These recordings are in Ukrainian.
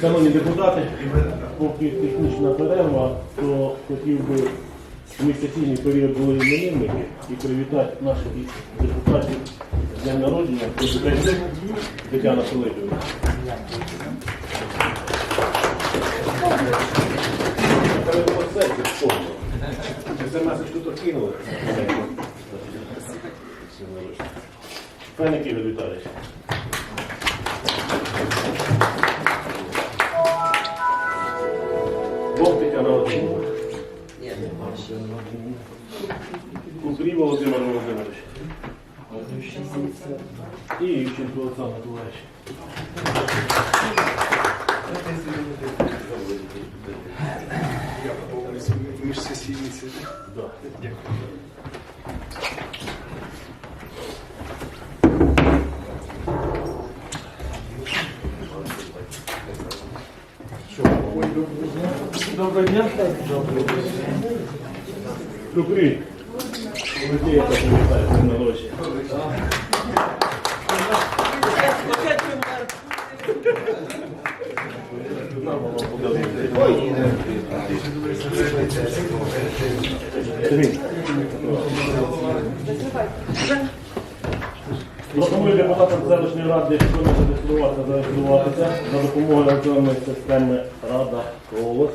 Шановні депутати, поки технічна перерва, то хотів би місяційний період були іменинники і привітати наших депутатів з днем народження президент Тетяна Филипівна. Пане Київ Віталійович. Бог Тетяна Володимирівна. Купрій Володимир Володимирович. І Ющенко Олександр Миколаївич. Міжсесійні сесії. Да. Доброго дня. Купрій. Людей Сергій. Пропоную депутатам селищної ради, зареєструвався, зареєструватися за допомогою електронної системи Рада Голос.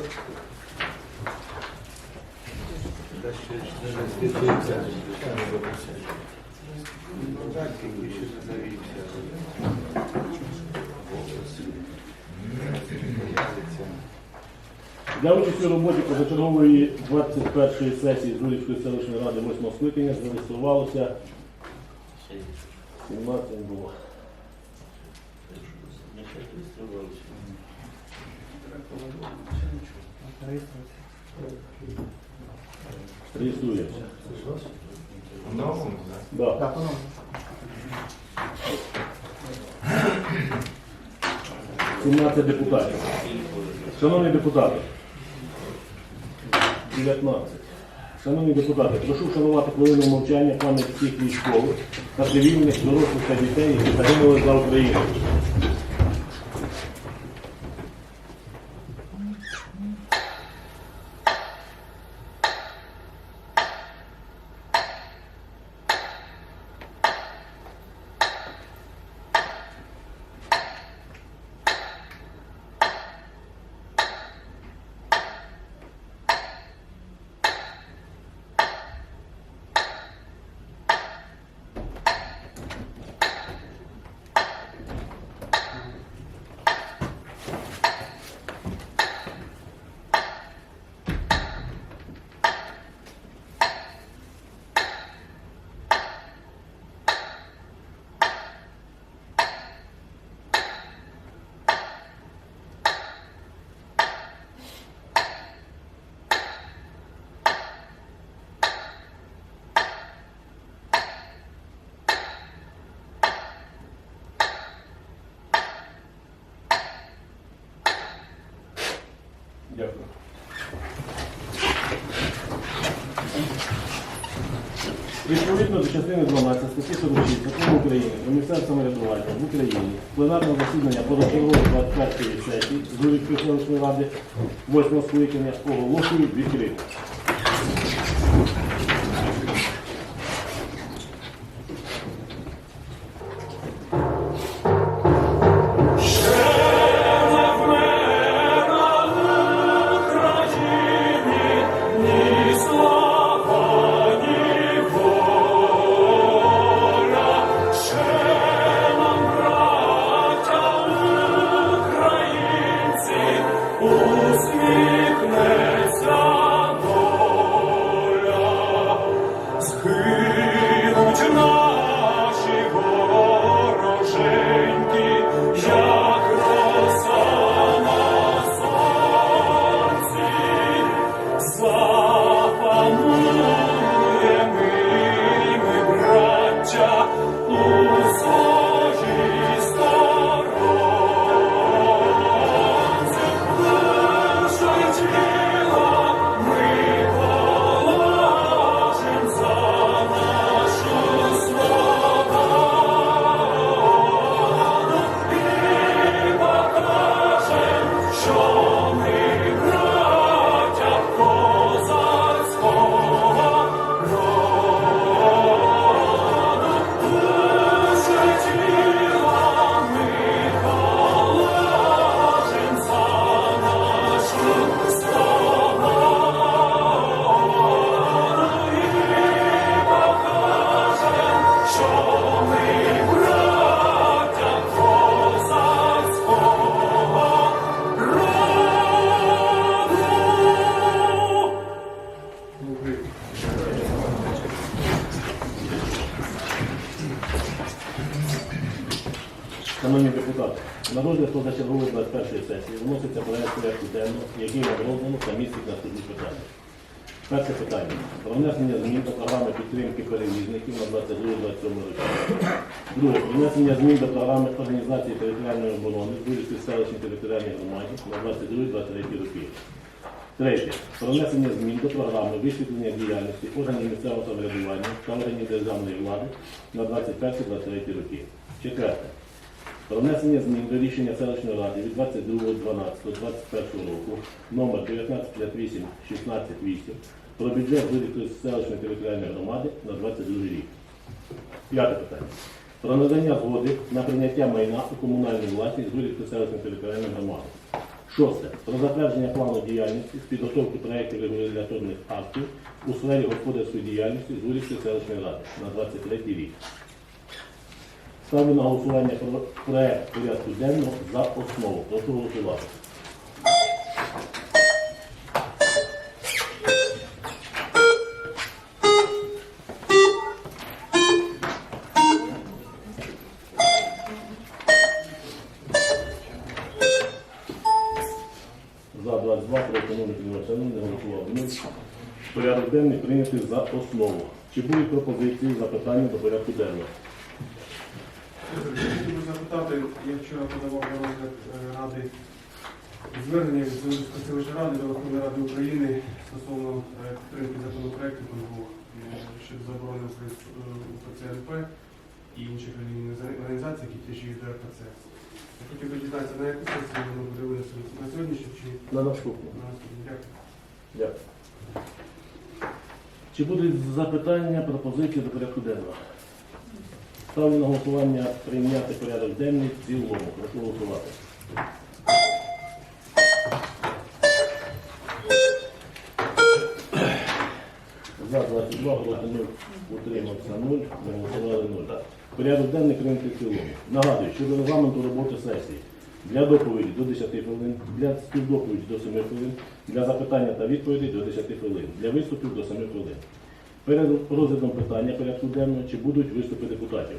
Для участі у роботі позачергової 21-ї сесії Зурівської селищної ради 8 скликання зареєструвалося 17 було. Реєструємося. Да. 17 депутатів. Шановні депутати, 19. Шановні депутати, прошу вшанувати хвилину мовчання пам'ять всіх військових та цивільних, дорослих та дітей, які загинули за Україну. Дякую. Відповідно до частини 12 статті 46 Закону України про місцеве самоврядування в Україні пленарне засідання позачергової 21 сесії з селищної ради 8 скликання оголошую відкритим. усміхне. Внесення змін до програми організації територіальної оборони Бурівської селищної територіальної громади на 22-23 роки. Третє. Про внесення змін до програми висвітлення діяльності органів місцевого самоврядування та органів державної влади на 21-23 роки. Четверте. Про внесення змін до рішення селищної ради від 22.12.21 року номер 1958-16-8 про бюджет Вилівської селищної територіальної громади на 22 рік. П'яте питання. Про надання згоди на прийняття майна у комунальну власність Вилівської селищної територіальної громади. Шосте. Про затвердження плану діяльності з підготовки проєктів регуляторних актів у сфері господарської діяльності з Вилівської селищної ради на 23 рік. Ставлю на голосування про проект порядку денного за основу. Прошу голосувати. Денний прийнятий за основу. Чи будуть пропозиції, запитання до порядку денного? Хотів би запитати, я вчора подавав на розгляд е, ради звернення від Зеленської ради до Верховної Ради України стосовно е, підтримки законопроекту КНГУ щодо заборони УПЦ і інших релігійних організацій, які тішують до РПЦ. Я хотів би дізнатися, на яку сесію воно буде винесено на сьогоднішню чи На наступну. на наступну? Дякую. Дякую. Чи будуть запитання, пропозиції до порядку денного? Ставлю на голосування прийняти порядок денний в цілому. Прошу голосувати. За 22, проти 0, утримався 0, голосували 0. Порядок денний прийнятий в цілому. Нагадую, щодо регламенту роботи сесії. Для доповіді до 10 хвилин, для співдоповіді до 7 хвилин, для запитання та відповідей до 10 хвилин, для виступів до 7 хвилин. Перед розглядом питання порядку денного, чи будуть виступи депутатів.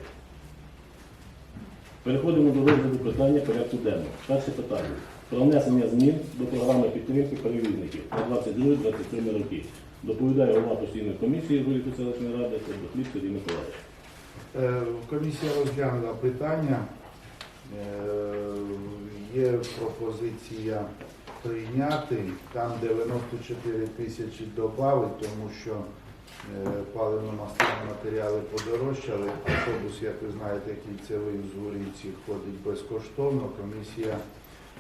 Переходимо до розгляду питання порядку денного. Перше питання. Про внесення змін до програми підтримки перевізників на 22-27 роки. Доповідає голова постійної комісії Виліку селищної ради Сердохліб Сергій Миколаївич. Е, Комісія розглянула питання. Є пропозиція прийняти там 94 тисячі додати, тому що е, паливно-мастильні матеріали подорожчали. Автобус, як ви знаєте, кільцевий в Згурівці ходить безкоштовно. Комісія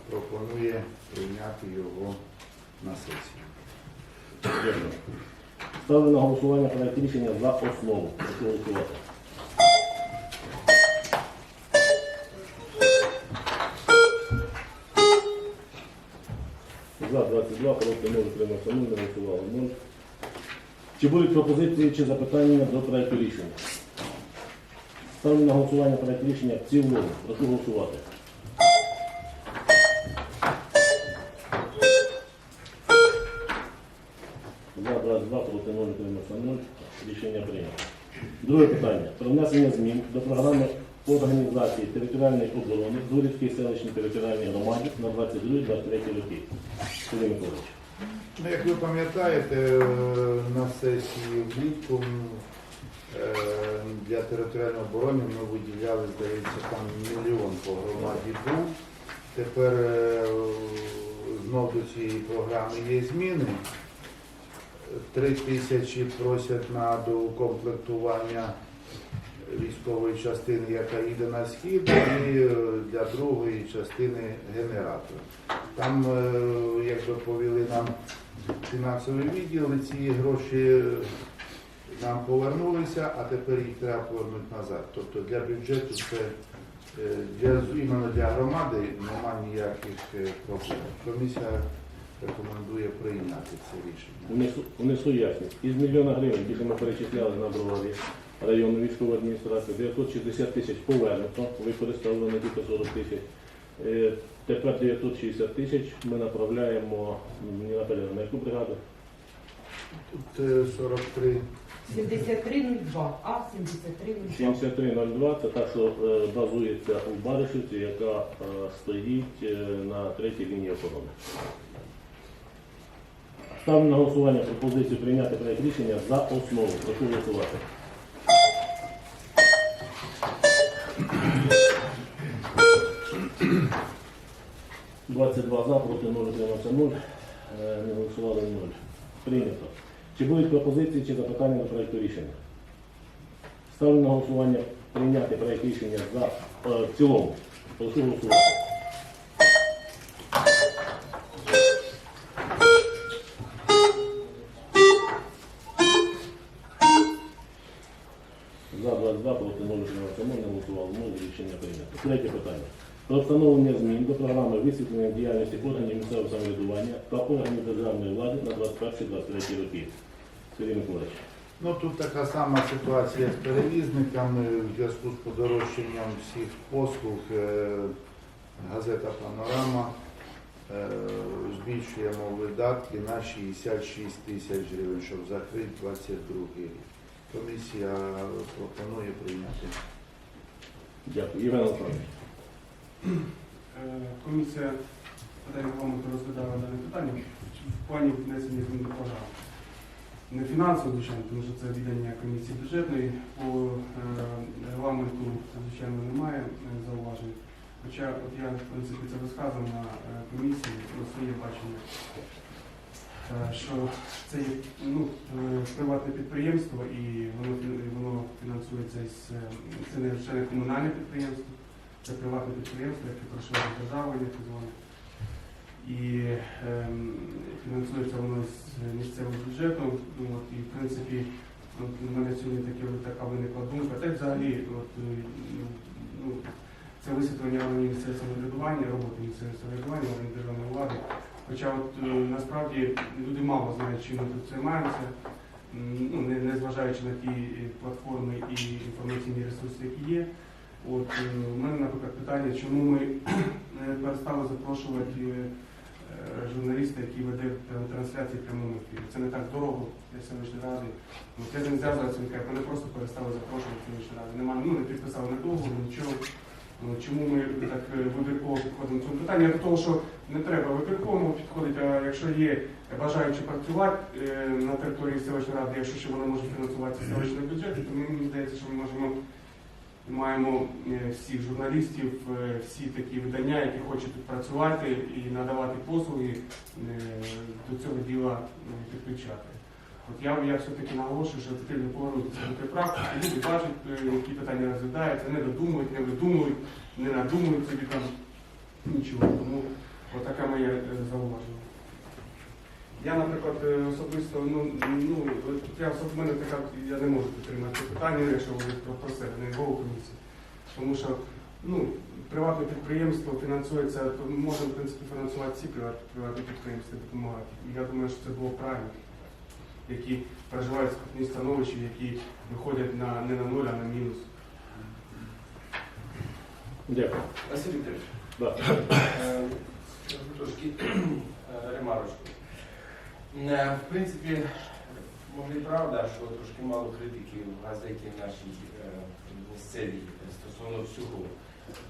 пропонує прийняти його на сесію. Дякую. Ставлю на голосування проект рішення за основу. Прошу голосувати. За 22, проти 0, утримався 0, не голосували 0. Чи будуть пропозиції чи запитання до проекту рішення? Ставлю на голосування проект рішення в цілому. Прошу голосувати. За 22, проти 0, утримався 0. Рішення прийнято. Друге питання. Про внесення змін до програми організації територіальної оборони Зурівської селищної територіальної громади на 22-23 роки. Сергій Миколаївич. Ну, Як ви пам'ятаєте, е, на сесії влітку Е, Для територіальної оборони ми виділяли, здається, там мільйон по громаді був. Тепер е, знов до цієї програми є зміни. Три тисячі просять на доукомплектування військової частини, яка їде на схід, і е, для другої частини генератор. Там, е, якби повіли нам фінансовий відділ, і ці гроші нам повернулися, а тепер їх треба повернути назад. Тобто для бюджету це е, для, іменно для громади немає ніяких проблем. Комісія рекомендує прийняти це рішення. Внесу ясність. Із мільйона гривень, які ми перечисляли на броварі районну військову адміністрацію, 960 тисяч повернуто, використали не тільки 40 тисяч. Е, Тепер 960 тисяч ми направляємо на яку бригаду? Тут е, 43 7302, а 7302. 7302 це та, що е, базується у Баришівці, яка е, стоїть е, на третій лінії оборони. Ставлю на голосування пропозицію прийняти проект рішення за основу. Прошу голосувати. Двадцять два за, проти 0, утримався 0. Е, Не голосували 0. Прийнято. Чи будуть пропозиції чи запитання на проєкту рішення? Ставлю на голосування прийняти проєкт рішення за е, в цілому. Прошу голосувати. За 22 проти 0 утримався 0, не голосував 0, рішення прийнято. Третє питання. Про встановлення змін до програми висвітлення діяльності органів місцевого самоврядування та органів державної влади на 21-23 роки. Сергій Миколаївич. Ну тут така сама ситуація з перевізниками в зв'язку з подорожчанням всіх послуг. е, Газета Панорама е, збільшуємо видатки на 66 тисяч гривень, щоб закрити 22 рік. Комісія пропонує прийняти. Дякую. Іван Олександрович. Е, Комісія питань регламенту розглядала дане питання в плані внесення змін до програми. Не фінансово, звичайно, тому що це віддання комісії бюджетної. По е, регламенту, звичайно, немає е, зауважень. Хоча от я, в принципі, це розказував на комісії про своє бачення, що це є ну, приватне підприємство і воно, воно фінансується е, це не комунальне підприємство. Це приватне підприємство, яке до держави, як зване. І ем, фінансується воно з місцевого бюджету. Ну, от, і в принципі, от, у мене сьогодні таке, така виникла думка. Та взагалі, от, е, ну, це висвітлення місцевого самоврядування, роботи місцевого самоврядування, органів державної влади. Хоча от, е, насправді люди мало знають, чим ми тут займаємося. Ну, не, не зважаючи на ті е, платформи і інформаційні ресурси, які є. От е, у мене, наприклад, питання, чому ми е, перестали запрошувати е, е, журналіста, який веде трансляції прямому ефірі. Це не так дорого для селищної ради. Я з ним зв'язувався, він каже, мене просто перестали запрошувати в селищну раду. Немає, ну не підписали не договору, нічого. Ну, Чому ми так е, вибірково підходимо до цього питання? До того, що не треба вибірково підходити, а якщо є бажаючи працювати е, на території селищної ради, якщо ще вона може фінансуватися з селищного бюджету, то мені здається, що ми можемо маємо е, всіх журналістів, е, всі такі видання, які хочуть працювати і надавати послуги, е, до цього діла підключати. От я, я все-таки наголошую, що потрібно повернутися до практики. Люди бачать, які питання розглядаються, не додумують, не видумують, не надумують собі там нічого. Тому отаке моє зауваження. Я, наприклад, е, особисто, ну, ну я в мене така, я не можу підтримати це питання, якщо говорити про, про себе, не голову комісії. Тому що ну, приватне підприємство фінансується, то ми можемо в принципі фінансувати всі приват- приватні підприємства допомагати. І я думаю, що це було правильно, які переживають скрутні становища, які виходять на не на нуль, а на мінус. Дякую. Василь Вікторович, Да. е, трошки е, ремарочку. Е, В принципі, може і правда, що трошки мало критики в газеті нашій е, місцевій стосовно всього.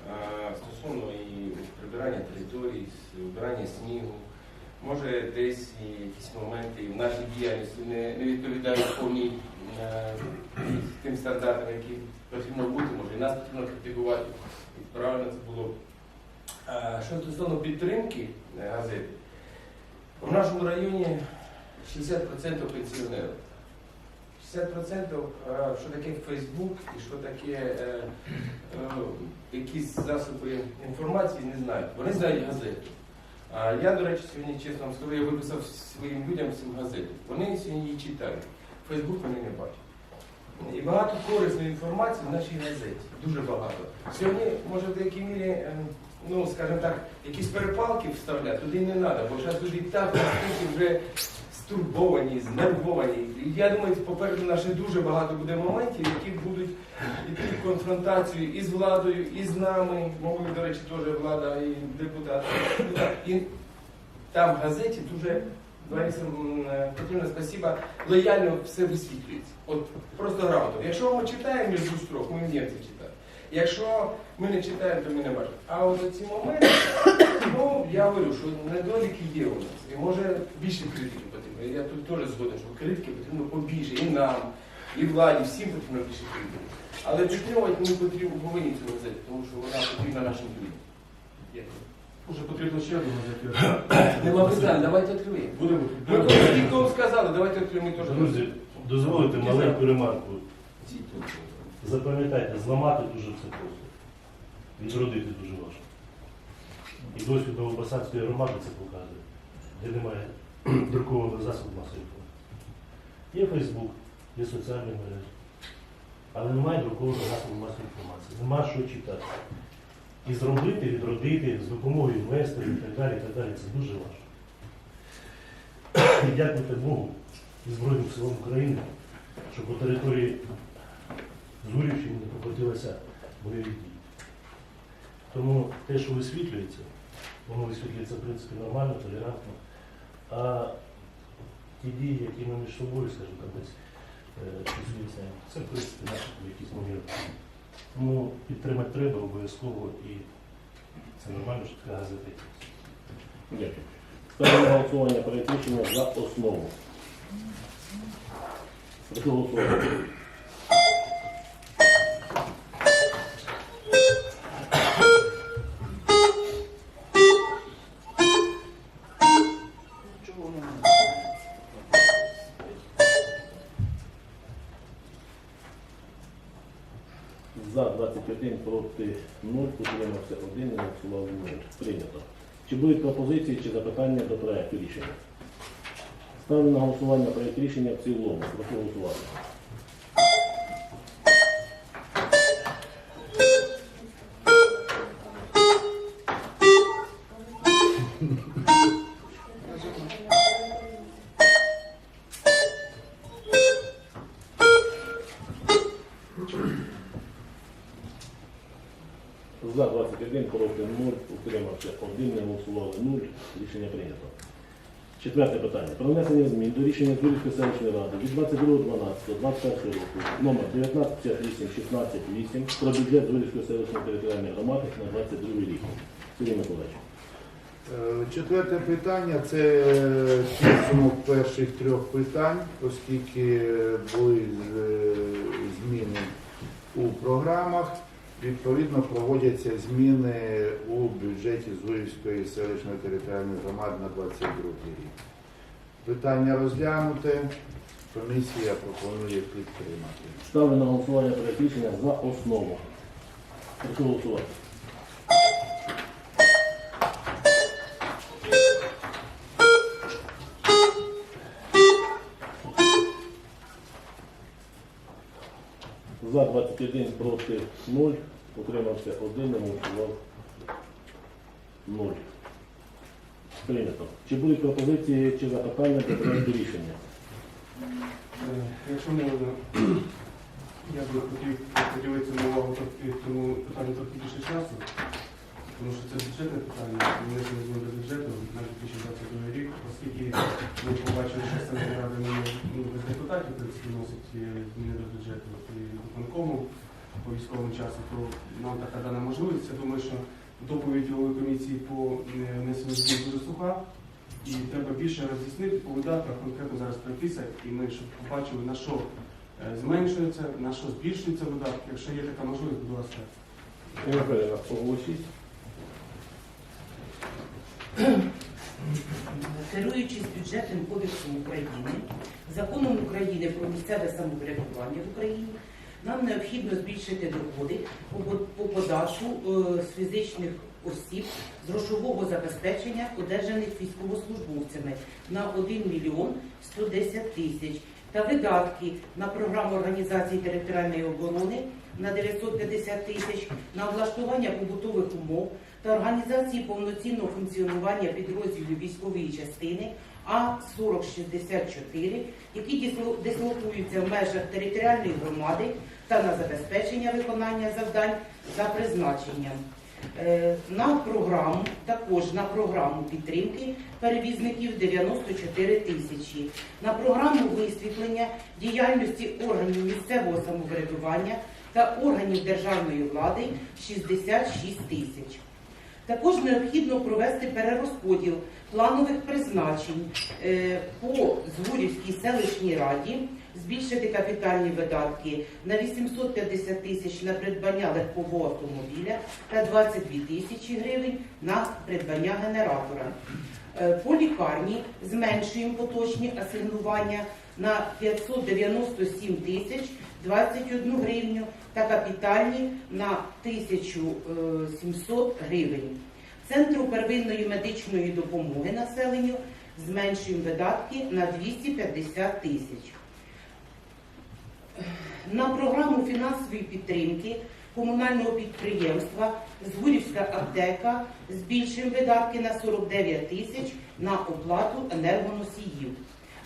Е, Стосовно і прибирання територій, вбирання снігу, може десь і якісь моменти в нашій діяльності не, відповідають повній е, тим стандартам, які потрібно бути, може і нас потрібно критикувати. І правильно це було. Що стосовно підтримки газети, в нашому районі 60% пенсіонерів. 60% е, що таке Фейсбук і що таке е, е, якісь засоби інформації не знають. Вони знають газету. А я, до речі, сьогодні, чесно вам скажу, я виписав своїм людям цю газету. Вони сьогодні її читають. Фейсбук вони не бачать. І багато корисної інформації в нашій газеті. Дуже багато. Сьогодні, може, в деякій мірі, е, ну, скажімо так, якісь перепалки вставляти туди не треба, бо зараз люди так настільки вже стурбовані, знервовані. Я думаю, попереду нас ще дуже багато буде моментів, які будуть йти в конфронтацію і з владою, і з нами. Мовою, до речі, теж влада і депутати. І там в газеті дуже Петрівна, спасибо, лояльно все висвітлюється. От просто грамотно. Якщо ми читаємо між строк, ми вміємо це читати. Якщо ми не читаємо, то ми не бачимо. А от ці моменти, ну я говорю, що недоліки є у нас. І може більше критики потрібно. Я тут теж згоден, що критики потрібно побільше і нам, і владі, всім потрібно більше критики. Але підтримувати ми потрібно повинні цю газету, тому що вона потрібна нашим людям. Дякую. Може потрібно ще одну газету. Нема питань, давайте відкриємо. Будемо. Ми коли сказали, давайте відкриємо теж. Друзі, дозволите маленьку ремарку. Запам'ятайте, зламати дуже все просто. Відродити дуже важко. І досвід Новобасанської громади це показує, де немає друкованих засобів масової інформації. Є Фейсбук, є соціальні мережі, але немає друкованих засобів масової інформації. Нема що читати. І зробити, відродити з допомогою інвесторів і так далі, і так далі, це дуже важко. І дякувати Богу і Збройним силам України, що по території Зурівщини не покотилися бойові дії. Тому те, що висвітлюється, воно висвітлюється, в принципі, нормально, толерантно. А ті дії, які ми між собою, скажімо так, десь е, це, в принципі, наші якісь моменти. Тому підтримати треба обов'язково і це нормально, що така газета. Дякую. Ставлю на голосування проект рішення за основу. Голосувати. За 21 проти 0, утримався 1, не голосував 0. Прийнято. Чи будуть пропозиції чи запитання до проекту рішення? Ставлю на голосування проект рішення в цілому. Прошу голосувати. Четверте питання. Про внесення змін до рішення Зурівської селищної ради від 22.12.21 року номер 1958 про бюджет Зурівської селищної територіальної громади на 22 рік. Сергій Миколаївич. Е, Четверте питання це підсумок перших трьох питань, оскільки були е, зміни у програмах. Відповідно, проводяться зміни у бюджеті Зуївської селищної територіальної громади на 22 рік. Питання розглянуте. Комісія пропонує підтримати. Ставлю на голосування рішення за основу. Прошу голосувати. За 21 проти 0, утримався 1, не голосував 0. Прийнято. Чи будуть пропозиції чи запитання до проекту рішення? Якщо можна, я би хотів поділитися на увагу цьому питанню трохи більше часу, тому що це бюджетне питання, внесення змін до бюджету на 2022 рік, оскільки ми побачили, що Сенат Ради не ну, без депутатів в принципі е, зміни до бюджету і по військовому часу, то нам така дана можливість. Я думаю, що доповідь голови комісії по е, внесенню змін дуже суха. І треба більше роз'яснити по видатках, конкретно зараз прописати, і ми щоб побачили, на що е, зменшується, на що збільшується видатки. Якщо є така можливість, будь ласка. Керуючись бюджетним кодексом України, законом України про місцеве самоврядування в Україні, нам необхідно збільшити доходи по по- по податку е, з фізичних осіб з грошового забезпечення, одержаних військовослужбовцями на 1 мільйон 110 тисяч. Та видатки на програму організації територіальної оборони на 950 тисяч, на облаштування побутових умов та організації повноцінного функціонування підрозділів військової частини А-4064, які дислокуються в межах територіальної громади та на забезпечення виконання завдань за призначенням. Е, На програму, також на програму підтримки перевізників 94 тисячі, на програму висвітлення діяльності органів місцевого самоврядування та органів державної влади 66 тисяч. Також необхідно провести перерозподіл планових призначень е, по Згурівській селищній раді, збільшити капітальні видатки на 850 тисяч на придбання легкового автомобіля та 22 тисячі гривень на придбання генератора. Е, По лікарні зменшуємо поточні асигнування на 597 тисяч 21 гривню та капітальні на 1700 гривень. Центру первинної медичної допомоги населенню зменшуємо видатки на 250 тисяч. На програму фінансової підтримки комунального підприємства Згурівська аптека збільшуємо видатки на 49 тисяч на оплату енергоносіїв.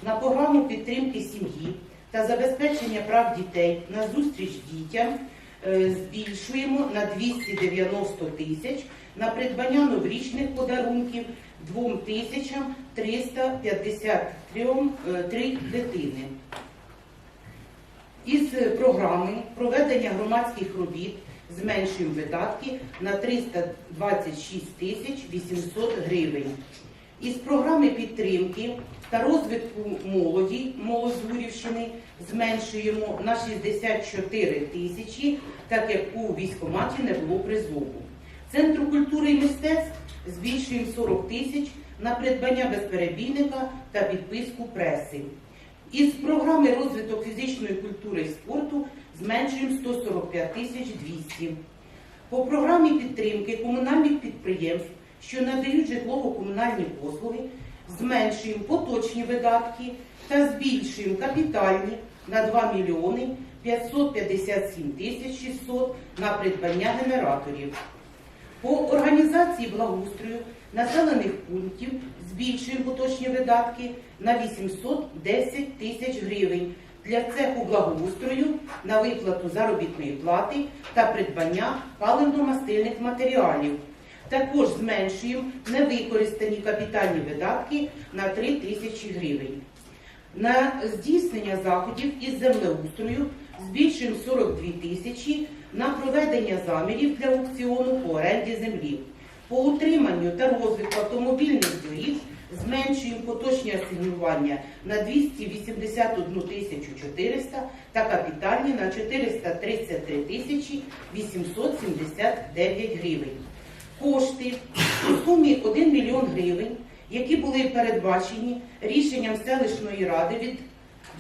На програму підтримки сім'ї та забезпечення прав дітей на зустріч дітям е, збільшуємо на 290 тисяч на придбання новорічних подарунків 2353 е, дитини. Із програми проведення громадських робіт зменшуємо видатки на 326 тисяч 800 гривень. Із програми підтримки та розвитку молоді Молозгурівщини зменшуємо на 64 тисячі, так як у військкоматі не було призову. Центру культури і мистецтв збільшуємо 40 тисяч на придбання безперебійника та підписку преси. Із програми розвиток фізичної культури і спорту зменшуємо 145 тисяч 200. По програмі підтримки комунальних підприємств, що надають житлово-комунальні послуги, зменшуємо поточні видатки та збільшуємо капітальні на 2 мільйони 557 тисяч 600 на придбання генераторів. По організації благоустрою населених пунктів збільшуємо поточні видатки на 810 тисяч гривень для цеху благоустрою на виплату заробітної плати та придбання паливно-мастильних матеріалів. Також зменшуємо невикористані капітальні видатки на 3 тисячі гривень. На здійснення заходів із землеустрою збільшуємо 42 тисячі на проведення замірів для аукціону по оренді землі. По утриманню та розвитку автомобільних доріг зменшуємо поточні асигнування на 281 тисячу 400 та капітальні на 433 тисячі 879 гривень. Кошти. У сумі 1 мільйон гривень, які були передбачені рішенням селищної ради від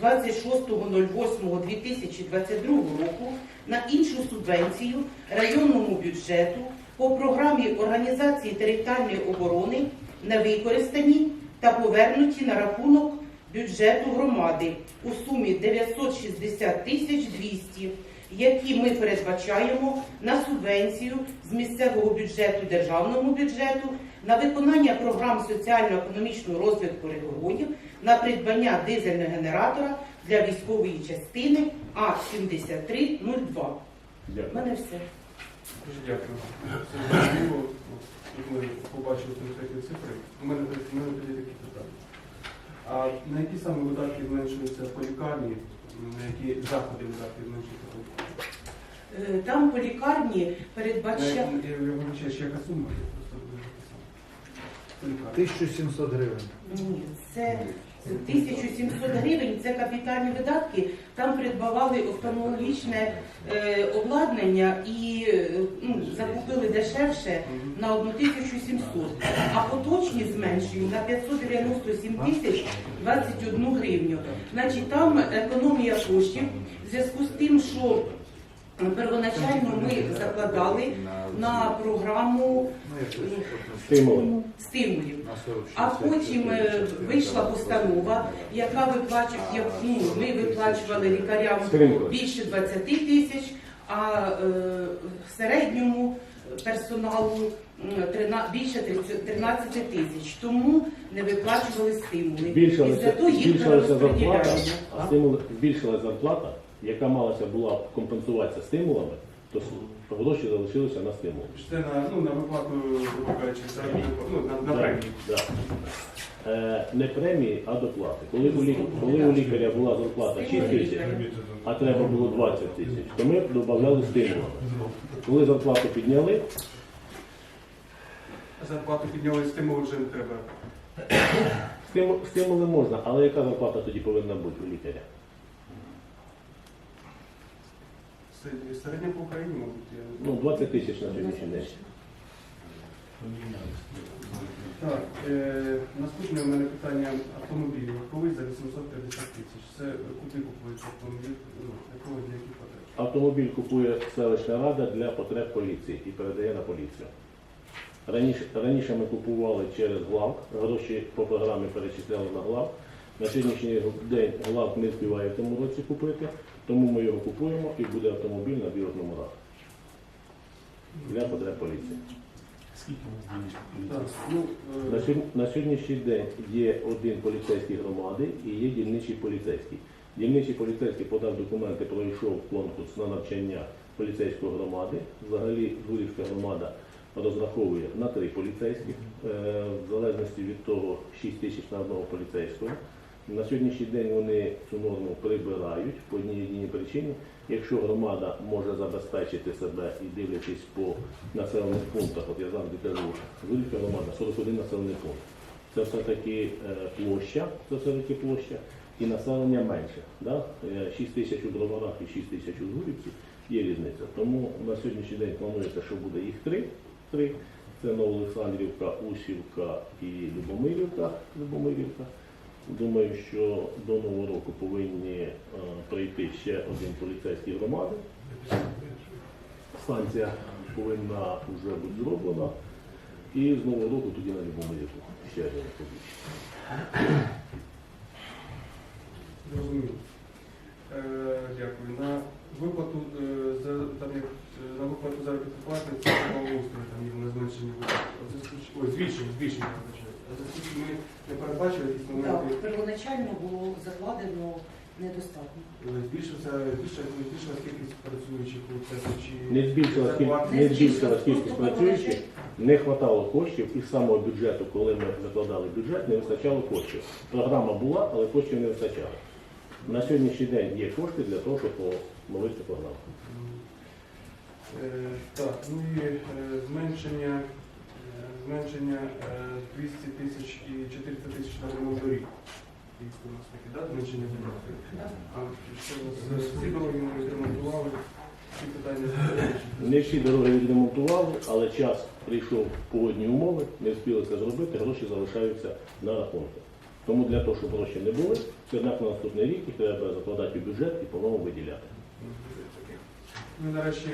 26.08.2022 року на іншу субвенцію районному бюджету по програмі організації територіальної оборони не використані та повернуті на рахунок бюджету громади у сумі 960 тисяч 200, які ми передбачаємо на субвенцію з місцевого бюджету державному бюджету на виконання програм соціально-економічного розвитку регіонів на придбання дизельного генератора для військової частини А-7302. У мене все. Дуже дякую. Тут ми побачили конкретні цифри. У мене, у мене тоді такі питання. А на які саме видатки зменшуються по лікарні? На які заходи видатки лікарні? Е, Там по лікарні передбачає. я, вибачаю, ще яка сума? Я просто не записав. Полікарня. 1700 гривень. Ні, це 1700 гривень, це капітальні видатки. Там придбавали офтальмологічне е, обладнання і е, ну, закупили дешевше на 1700. А поточні зменшують на 597 тисяч 21 гривню. Значить, там економія коштів в зв'язку з тим, що первоначально ми закладали на програму Ну, стимулів. А потім е, вийшла постанова, яка виплачує, ну, ми виплачували лікарям більше 20 тисяч, а е, в середньому персоналу більше 30 13 тисяч. Тому не виплачували стимули. І Збільшилася, зарплата, стимули, збільшилася зарплата, яка малася була компенсуватися стимулами, то с- гроші залишилися на стимул. Це на, ну, на виплату, кажучи, ну, на, на премії. да. Е, не премії, а доплати. Коли у, лік, коли у лікаря була зарплата 6 тисяч, а треба було 20 тисяч, то ми додавали стимулами. Коли зарплату підняли, Зарплату підняли, стимул вже не треба. стимули можна, але яка зарплата тоді повинна бути у лікаря? Середня по Україні, мабуть. Ну, 20 тисяч на сьогоднішній день. Так, е, наступне у мене питання автомобілів. Легковий за 850 тисяч. Це куди купується автомобіль? Ну, якого для яких потреб? Автомобіль купує селищна рада для потреб поліції і передає на поліцію. Раніше, раніше ми купували через глав, гроші по програмі перечисляли на глав. На сьогоднішній день глав не співає в цьому році купити, тому ми його купуємо і буде автомобіль на білих номерах для потреб поліції. Так, ну, На, е, сьогодні- на сьогоднішній день є один поліцейський громади і є дільничий поліцейський. Дільничий поліцейський подав документи, пройшов конкурс на навчання поліцейської громади. Взагалі Гурівська громада розраховує на три поліцейських, е, в залежності від того 6 тисяч на одного поліцейського. На сьогоднішній день вони цю норму прибирають по одній єдиній причині. Якщо громада може забезпечити себе і дивлячись по населених пунктах, от я завжди кажу, Велика громада 41 населений пункт. Це все-таки е, площа, це все-таки площа і населення менше. Да? 6 тисяч у Броварах і 6 тисяч у Згурівці є різниця. Тому на сьогоднішній день планується, що буде їх три. три. Це Новоолександрівка, Усівка і Любомирівка. Любомирівка. Думаю, що до нового року повинні е, прийти ще один поліцейський громади. Станція повинна вже бути зроблена. І з нового року тоді на Любомирівку ще один побіг. Е, Дякую. На виплату е, за на виплату заробітної плати це благоустрою, там є на зменшення виплат. А це Ой, збільшення, збільшення вибачаю. А скуч- ми не передбачили якісь Так, первоначально було закладено недостатньо. Е, Збільшився, збільшилась, збільшилась кількість працюючих у центрі чи Не збільшилась кількість, не збільшилась кількість працюючих, не вистачало коштів із самого бюджету, коли ми закладали бюджет, не вистачало коштів. Програма була, але коштів не вистачало. На сьогоднішній день є кошти для того, щоб поновити програму. Е, Так, ну і е, зменшення, е, зменшення е, 200 тисяч і 400 тисяч на ремонт доріг. У нас таке, да, зменшення? А всі дороги ми відремонтували, всі питання. Не всі дороги відремонтували, але час прийшов погодні умови, не встигли це зробити, гроші залишаються на рахунку. Тому для того, щоб гроші не були, це однак на наступний рік їх треба закладати в бюджет і по-новому виділяти. Ну, нарешті